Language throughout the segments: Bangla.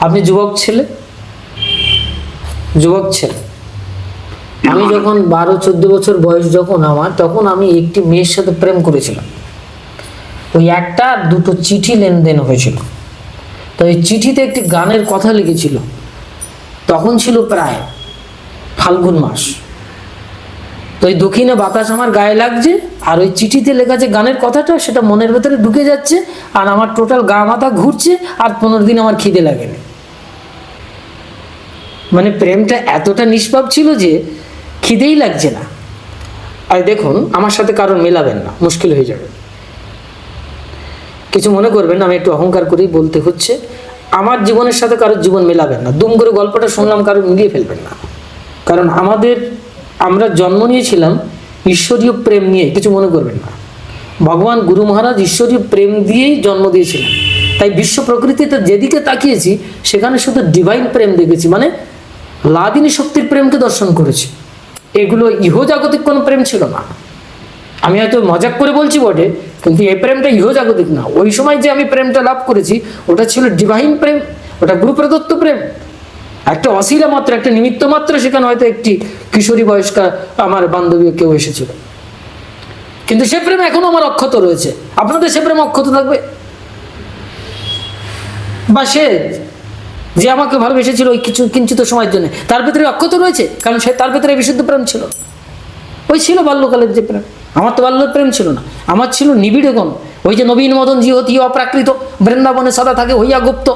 আপনি যুবক ছেলে? যুবক ছেলে। আমি যখন বারো চোদ্দ বছর বয়স যখন আমার তখন আমি একটি মেয়ের সাথে প্রেম করেছিলাম। ওই একটা দুটো চিঠি লেনদেন হয়েছিল। তো এই চিঠিতে একটি গানের কথা লিখেছিল। তখন ছিল প্রায় ফাল্গুন মাস। তো এই দক্ষিণে বাতাস আমার গায়ে লাগছে আর ওই চিঠিতে লেখা যে গানের কথাটা সেটা মনের ভেতরে ঢুকে যাচ্ছে আর আমার টোটাল গা মাথা ঘুরছে আর পনেরো দিন আমার খিদে লাগেনি। মানে প্রেমটা এতটা নিষ্পাপ ছিল যে খিদেই লাগছে না। আর দেখুন, আমার সাথে কারণ মেলাবেন না, মুশকিল হয়ে যাবে। কিছু মনে করবেন আমি একটু অহংকার করেই বলতে হচ্ছে, আমার জীবনের সাথে কারোর জীবন মেলাবেন না, দুম করে গল্পটা শুনলাম কারও মিলিয়ে ফেলবেন না। কারণ আমাদের, আমরা জন্ম নিয়েছিলাম ঈশ্বরীয় প্রেম নিয়ে কিছু মনে করবেন না। ভগবান গুরু মহারাজ ঈশ্বরীয় প্রেম দিয়েই জন্ম দিয়েছিলেন। তাই বিশ্ব প্রকৃতিতে যেদিকে তাকিয়েছি, সেখানে শুধু ডিভাইন প্রেম দেখেছি মানে লাদিনী শক্তির প্রেমকে দর্শন করেছি। এগুলো ইহজাগতিক কোনো প্রেম ছিল না। আমি হয়তো মজাক করে বলছি বটে, কিন্তু এই প্রেমটা ইহজাগতিক না। ওই সময় যে আমি প্রেমটা লাভ করেছি, ওটা ছিল ডিভাইন প্রেম, ওটা গুরু প্রদত্ত প্রেম। একটা অশিলা মাত্র, একটা নিমিত্ত মাত্র, সেখানে হয়তো একটি কিশোরী বয়স্কা আমার বান্ধবী কেউ এসেছিল। কিন্তু সে প্রেম এখনও আমার অক্ষত রয়েছে। আপনাদের সে প্রেম অক্ষত থাকবে? বা সে যে আমাকে ভালোবেসেছিল ওই কিছু কিঞ্চিত সময়ের জন্য। তার ভেতরে অক্ষত রয়েছে, কারণ সে তার ভেতরে বিশুদ্ধ প্রেম ছিল। ওই ছিল বাল্যকালের যে প্রেম। আমার তো বাল্যের প্রেম ছিল না। আমার ছিল নিবিড় গণ। ওই যে নবীন মদন জিহতি অপ্রাকৃত। বৃন্দাবনে সদা থাকে, হইয়া গুপ্ত।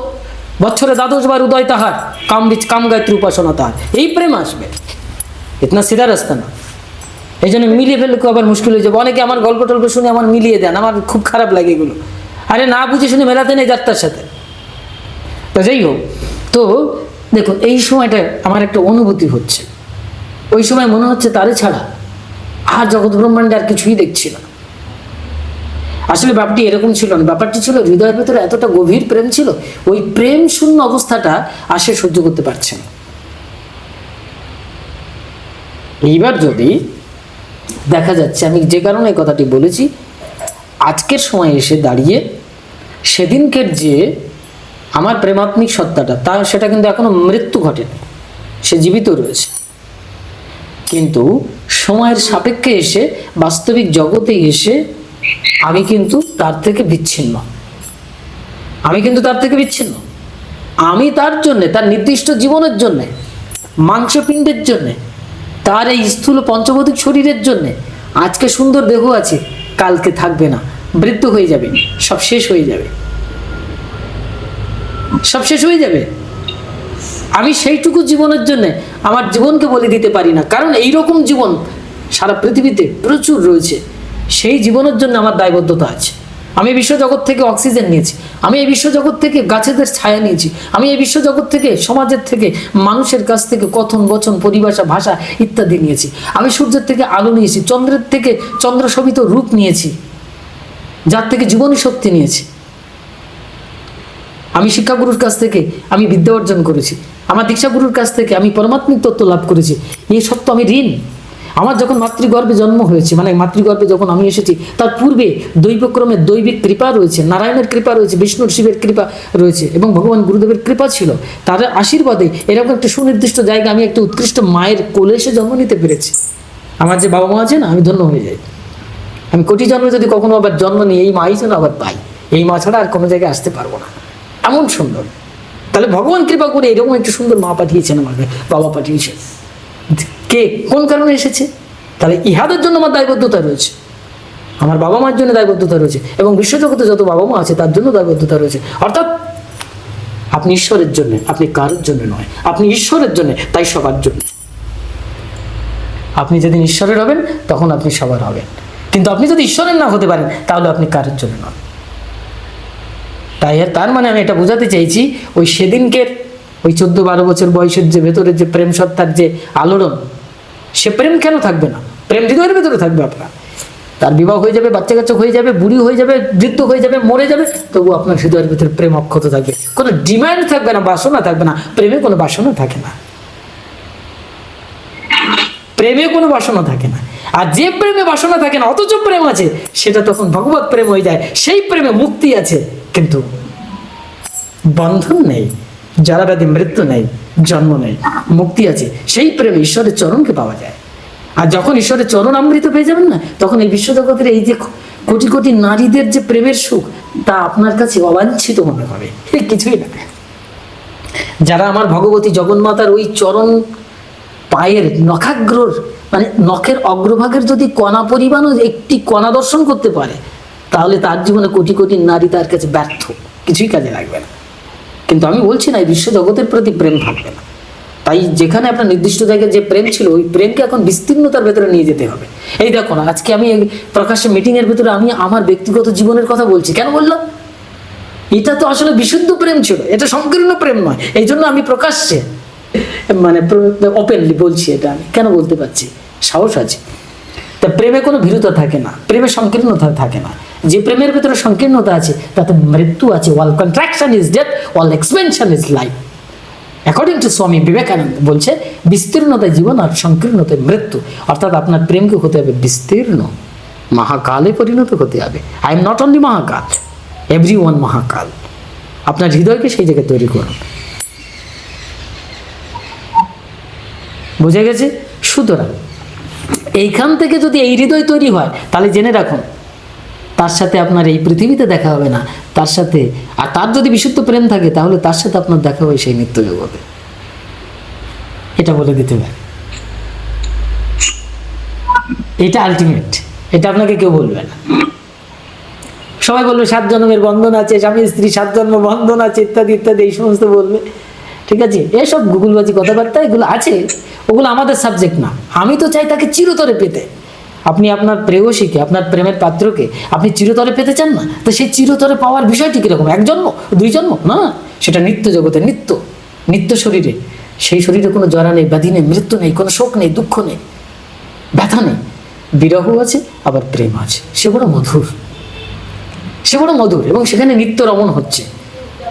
বছরে দ্বাদশ বার উদয় তাহার। কাম কাম গায়ত্রী উপাসনা তাহার। এই প্রেম আসবে। ইতনা সিধা রাস্তা না। এই জন্য মিলিয়ে ফেললে আবার মুশকিল হয়ে যাবে। অনেকে আমার গল্প টল্প শুনে আমার মিলিয়ে দেন। আমার খুব খারাপ লাগে এগুলো। আরে না বুঝে শুনে মেলাতে নেই যাত্রার সাথে। তো যাই হোক তো দেখুন এই সময়টা আমার একটা অনুভূতি হচ্ছে। ওই সময় মনে হচ্ছে তারে ছাড়া আর জগৎ ব্রহ্মাণ্ডে আর কিছুই দেখছি না। আসলে ব্যাপারটি এরকম ছিল না। ব্যাপারটি ছিল, হৃদয়ের ভেতরে এতটা গভীর প্রেম ছিল, ওই প্রেম শূন্য অবস্থাটা আর সে সহ্য করতে পারছে না। এইবার যদি দেখা যাচ্ছে, আমি যে কারণে এই কথাটি বলেছি, আজকের সময় এসে দাঁড়িয়ে, সেদিনকের যে আমার প্রেমাত্মিক সত্তাটা, তা সেটা কিন্তু এখনও মৃত্যু ঘটেনি। সে জীবিত রয়েছে। কিন্তু সময়ের সাপেক্ষে এসে, বাস্তবিক জগতে এসে আমি কিন্তু তার থেকে বিচ্ছিন্ন। আমি কিন্তু তার থেকে বিচ্ছিন্ন। আমি তার জন্যে, তার নির্দিষ্ট জীবনের জন্যে, মাংসপিণ্ডের জন্যে, তার এই স্থূল পঞ্চভৌতিক শরীরের জন্যে, আজকে সুন্দর দেহ আছে, কালকে থাকবে না, বৃদ্ধ হয়ে যাবে, সব শেষ হয়ে যাবে। সব শেষ হয়ে যাবে। আমি সেইটুকু জীবনের জন্য আমার জীবনকে বলে দিতে পারি না। কারণ এই রকম জীবন সারা পৃথিবীতে প্রচুর রয়েছে। সেই জীবনের জন্য আমার দায়বদ্ধতা আছে। আমি এই বিশ্বজগৎ থেকে অক্সিজেন নিয়েছি। আমি এই বিশ্বজগৎ থেকে গাছেদের ছায়া নিয়েছি। আমি এই বিশ্বজগৎ থেকে সমাজের থেকে মানুষের কাছ থেকে কথন, বচন, পরিভাষা, ভাষা ইত্যাদি নিয়েছি। আমি সূর্যের থেকে আলো নিয়েছি। চন্দ্রের থেকে চন্দ্রশোভিত রূপ নিয়েছি। যার থেকে জীবনী শক্তি নিয়েছি। আমি শিক্ষাগুরুর কাছ থেকে আমি বিদ্যা অর্জন করেছি। আমার দীক্ষাগুরুর কাছ থেকে আমি পরমাত্মিক তত্ত্ব লাভ করেছি। এই সত্য আমি ঋণ। আমার যখন মাতৃগর্ভে জন্ম হয়েছে মানে মাতৃগর্ভে যখন আমি এসেছি, তার পূর্বে দৈবক্রমে দৈবিক কৃপা রয়েছে, নারায়ণের কৃপা রয়েছে, বিষ্ণুর শিবের কৃপা রয়েছে এবং ভগবান গুরুদেবের কৃপা ছিল। তার আশীর্বাদে এরকম একটা সুনির্দিষ্ট জায়গা আমি একটা উৎকৃষ্ট মায়ের কোলে এসে জন্ম নিতে পেরেছি। আমার যে বাবা মা আছে না, আমি ধন্য হয়ে যাই। আমি কোটি জন্মে যদি কখনো আবার জন্ম নিই, এই মাই যেন আবার পাই। এই মা ছাড়া আর কোনো জায়গায় আসতে পারব না। এমন সুন্দর। তাহলে ভগবান কৃপা করে এরকম একটা সুন্দর মা পাঠিয়েছেন আমাকে, বাবা পাঠিয়েছেন কে? কোন কারণে এসেছে? তাহলে ইহাদের জন্য আমার দায়বদ্ধতা রয়েছে। আমার বাবা মার জন্য দায়বদ্ধতা রয়েছে এবং বিশ্বজগতে যত বাবা মা আছে তার জন্য দায়বদ্ধতা রয়েছে। অর্থাৎ আপনি ঈশ্বরের জন্য, আপনি কারোর জন্য নয়, আপনি ঈশ্বরের জন্য, তাই সবার জন্য। আপনি যেদিন ঈশ্বরের হবেন, তখন আপনি সবার হবেন। কিন্তু আপনি যদি ঈশ্বরের না হতে পারেন, তাহলে আপনি কারোর জন্য নন। তাই তার মানে আমি এটা বোঝাতে চাইছি, ওই সেদিনকের ওই চোদ্দ বারো বছর বয়সের যে ভেতরের যে প্রেম সত্তার যে আলোড়ন, সে প্রেম কেন থাকবে না? প্রেম হৃদয়ের ভেতরে থাকবে আপনার। তার বিবাহ হয়ে যাবে, বাচ্চা কাচ্চা হয়ে যাবে, বুড়ি হয়ে যাবে, বৃদ্ধ হয়ে যাবে, মরে যাবে, তবু আপনার হৃদয়ের ভিতরে প্রেম অক্ষত থাকবে। কোনো ডিমান্ড থাকবে না, বাসনা থাকবে না, প্রেমে কোনো বাসনা থাকে না। প্রেমে কোনো বাসনা থাকে না। আর যে প্রেমে বাসনা থাকে না, অথচ প্রেম আছে, সেটা তখন ভগবত প্রেম হয়ে যায়, সেই প্রেমে মুক্তি আছে। কিন্তু বন্ধন নেই যারা ব্যাধি, মৃত্যু নেই, জন্ম নেই, মুক্তি আছে। সেই প্রেম ঈশ্বরের চরণকে পাওয়া যায়। আর যখন ঈশ্বরের চরণ অমৃত পেয়ে যাবেন না, তখন এই বিশ্বজগতের এই যে কোটি কোটি নারীদের যে প্রেমের সুখ, তা আপনার কাছে অবাঞ্ছিত মনে হবে। কিছুই না। যারা আমার ভগবতী জগন্মাতার ওই চরণ পায়ের নখাগ্রর মানে নখের অগ্রভাগের যদি কণা পরিমাণও একটি কণা দর্শন করতে পারে তাহলে তার জীবনে কোটি কোটি নারী তার কাছে ব্যর্থ। কিছুই কাজে লাগবে না। কিন্তু আমি বলছি না, এই বিশ্ব জগতের প্রতি প্রেম থাকবে না। তাই যেখানে আপনার নির্দিষ্ট জায়গায় যে প্রেম ছিল, ওই প্রেমকে এখন বিস্তীর্ণতার ভেতরে নিয়ে যেতে হবে। এই দেখো না আজকে আমি প্রকাশ্যে মিটিং এর ভেতরে আমি আমার ব্যক্তিগত জীবনের কথা বলছি। কেন বললাম? এটা তো আসলে বিশুদ্ধ প্রেম ছিল, এটা সংকীর্ণ প্রেম নয়। এই জন্য আমি প্রকাশ্যে মানে ওপেনলি বলছি এটা। আমি কেন বলতে পারছি? সাহস আছে। তা প্রেমে কোনো ভীরুতা থাকে না। প্রেমে সংকীর্ণতা থাকে না। যে প্রেমের ভেতরে সংকীর্ণতা আছে, তাতে মৃত্যু আছে। All contraction is death all expansion is life according to Swami Vivekananda বলছে বিস্তীর্ণতায় জীবন আর সংকীর্ণতায় মৃত্যু। অর্থাৎ আপনার প্রেমকে হতে হবে বিস্তীর্ণ। মহাকালে পরিণত হতে হবে। I am not only Mahakal every one Mahakal. আপনার হৃদয়কে সেই জায়গায় তৈরি করুন। বুঝে গেছে? সুতরাং, এইখান থেকে যদি এই হৃদয় তৈরি হয়, তাহলে জেনে রাখুন তার সাথে আপনার এই পৃথিবীতে দেখা হবে না। তার সাথে, আর তার যদি বিশুদ্ধ প্রেম থাকে, তাহলে তার সাথে আপনার দেখা হয় সেই নিত্য জগতে এটা বলে দিতে পারে এটা আলটিমেট এটা আপনাকে কেউ বলবে না। সবাই বলবে, সাত জন্মের বন্ধন আছে, স্বামী, স্ত্রী, সাত জন্ম, বন্ধন আছে, ইত্যাদি ইত্যাদি, এই সমস্ত বলবে। ঠিক আছে? এসব গুগলবাজি কথাবার্তা, এগুলো আছে। ওগুলো আমাদের সাবজেক্ট না। আমি তো চাই তাকে চিরতরে পেতে। আপনি আপনার প্রেয়সীকে, আপনার প্রেমের পাত্রকে আপনি চিরতরে পেতে চান না? তো সেই চিরতরে পাওয়ার বিষয়টি কীরকম? এক জন্ম? দুই জন্ম? না, সেটা নিত্য জগতে নিত্য নিত্য শরীরে। সেই শরীরে কোনো জরা নেই, ব্যাধি নেই, মৃত্যু নেই, কোনো শোক নেই, দুঃখ নেই, ব্যথা নেই। বিরহ আছে, আবার প্রেম আছে। সে বড় মধুর। সে বড় মধুর এবং সেখানে নিত্য রমণ হচ্ছে।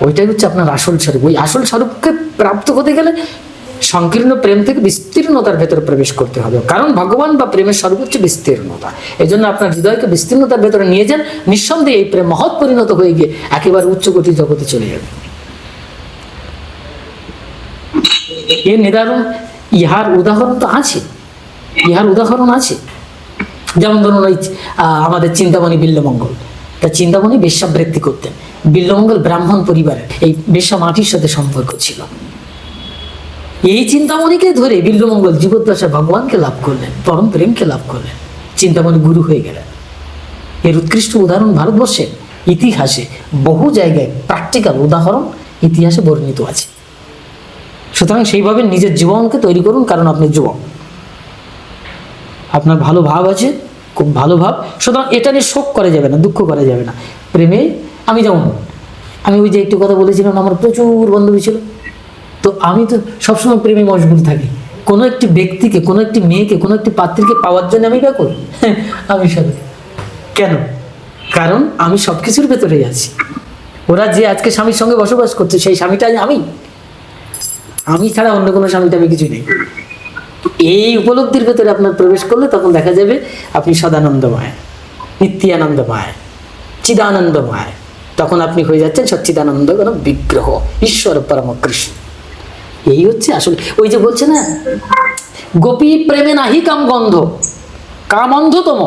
ওইটাই হচ্ছে আপনার আসল স্বরূপ। ওই আসল স্বরূপকে প্রাপ্ত হতে গেলে সংকীর্ণ প্রেম থেকে বিস্তীর্ণতার ভেতরে প্রবেশ করতে হবে। কারণ ভগবান বা প্রেমের হচ্ছে বিস্তীর্ণতা। এই জন্য আপনার হৃদয়কে বিস্তীর্ণতার ভেতরে নিয়ে যান, নিঃসন্দেহে এই প্রেম মহৎ পরিণত হয়ে গিয়ে একেবারে উচ্চকোটি জগতে চলে যাবে। এর নিদারুণ ইহার উদাহরণ তো আছে। ইহার উদাহরণ আছে। যেমন ধরুন ওই আমাদের চিন্তামণি বিল্লমঙ্গল। তা চিন্তামণি বেশ্যাবৃত্তি করতেন। বিল্লমঙ্গল ব্রাহ্মণ পরিবারের এই বেশ্যা মাটির সাথে সম্পর্ক ছিল। এই চিন্তামণিকে ধরে বিল্লমঙ্গল জীবদ্দশায় ভগবানকে লাভ করলেন, পরম প্রেমকে লাভ করলেন। চিন্তামণি গুরু হয়ে গেলেন। এর উৎকৃষ্ট উদাহরণ ভারতবর্ষের ইতিহাসে বহু জায়গায় প্র্যাকটিক্যাল উদাহরণ ইতিহাসে বর্ণিত আছে। সুতরাং সেইভাবে নিজের জীবনকে তৈরি করুন, কারণ আপনি যুবক। আপনার ভালো ভাব আছে, খুব ভালো ভাব, সুতরাং এটা নিয়ে শোক করা যাবে না, দুঃখ করা যাবে না। প্রেমে আমি যেমন, আমি ওই যে একটু কথা বলেছিলাম, আমার প্রচুর বান্ধবী ছিল। তো আমি তো সবসময় প্রেমে মশগুল থাকি। কোনো একটি ব্যক্তিকে, কোনো একটি মেয়েকে, কোনো একটি পাত্রীকে পাওয়ার জন্য আমি ব্যাকুল। আমি সব কেন? কারণ আমি সব কিছুর ভেতরেই আছি। ওরা যে আজকে স্বামীর সঙ্গে বসবাস করছে, সেই স্বামীটাই আমি। আমি ছাড়া অন্য কোনো স্বামীটা আমি কিছু নেই। এই উপলব্ধির ভেতরে আপনার প্রবেশ করলে তখন দেখা যাবে আপনি সদানন্দময়, নিত্যানন্দময়, চিদানন্দময়। তখন আপনি হয়ে যাচ্ছেন সচ্চিদানন্দ কোনো বিগ্রহ, ঈশ্বর পরম কৃষ্ণ। এই হচ্ছে আসলে। ওই যে বলছে না, গোপী প্রেমে নাহি কাম গন্ধ, কাম অন্ধতম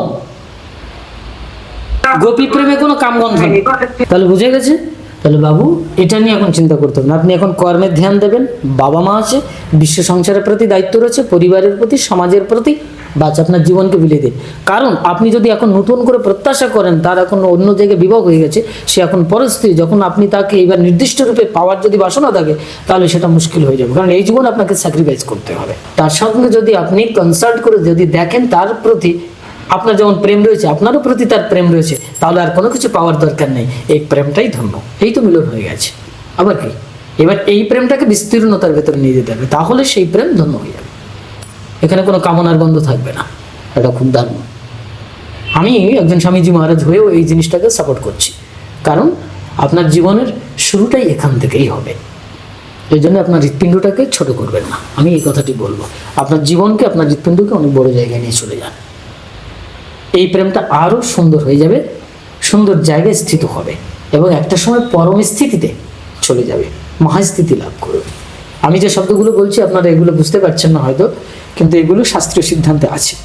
গোপী প্রেমে কোনো কাম গন্ধ নেই। তাহলে বুঝে গেছে? তাহলে বাবু, এটা নিয়ে এখন চিন্তা করতে হবে না। আপনি এখন কর্মের ধ্যান দেবেন, বাবা মা আছে, বিশ্ব সংসারের প্রতি দায়িত্ব রয়েছে, পরিবারের প্রতি, সমাজের প্রতি। বাচ্চা আপনার জীবনকে বিলিয়ে দিন কারণ আপনি যদি এখন নতুন করে প্রত্যাশা করেন, তার এখন অন্য জায়গায় বিভাগ হয়ে গেছে, সে এখন পরিস্থিতি যখন আপনি তাকে এবার নির্দিষ্ট রূপে পাওয়ার যদি বাসনা থাকে, তাহলে সেটা মুশকিল হয়ে যাবে। কারণ এই জীবন আপনাকে স্যাক্রিফাইস করতে হবে। তার সঙ্গে যদি আপনি কনসাল্ট করে যদি দেখেন তার প্রতি আপনার যেমন প্রেম রয়েছে, আপনারও প্রতি তার প্রেম রয়েছে, তাহলে আর কোনো কিছু পাওয়ার দরকার নেই। এই প্রেমটাই ধন্য। এই তো মিলন হয়ে গেছে। আবার কি? এবার এই প্রেমটাকে বিস্তীর্ণতার ভেতরে নিয়ে যেতে হবে। তাহলে সেই প্রেম ধন্য হয়ে যাবে। এখানে কোনো কামনার গন্ধ থাকবে না। এটা খুব দারুণ। আমি একজন স্বামীজি মহারাজ হয়েও এই জিনিসটাকে সাপোর্ট করছি। কারণ আপনার জীবনের শুরুটাই এখান থেকেই হবে। এই জন্য আপনার হৃৎপিণ্ডটাকে ছোট করবেন না। আমি এই কথাটি বলব। আপনার জীবনকে আপনার হৃৎপিণ্ডকে অনেক বড় জায়গায় নিয়ে চলে যান। এই প্রেমটা আরও সুন্দর হয়ে যাবে, সুন্দর জায়গায় স্থিত হবে এবং একটা সময় পরম স্থিতিতে চলে যাবে। মহাস্থিতি লাভ করবে। আমি যে শব্দগুলো বলছি, আপনারা এগুলো বুঝতে পারছেন না হয়তো। কিন্তু এগুলো শাস্ত্রীয় সিদ্ধান্তে আছে।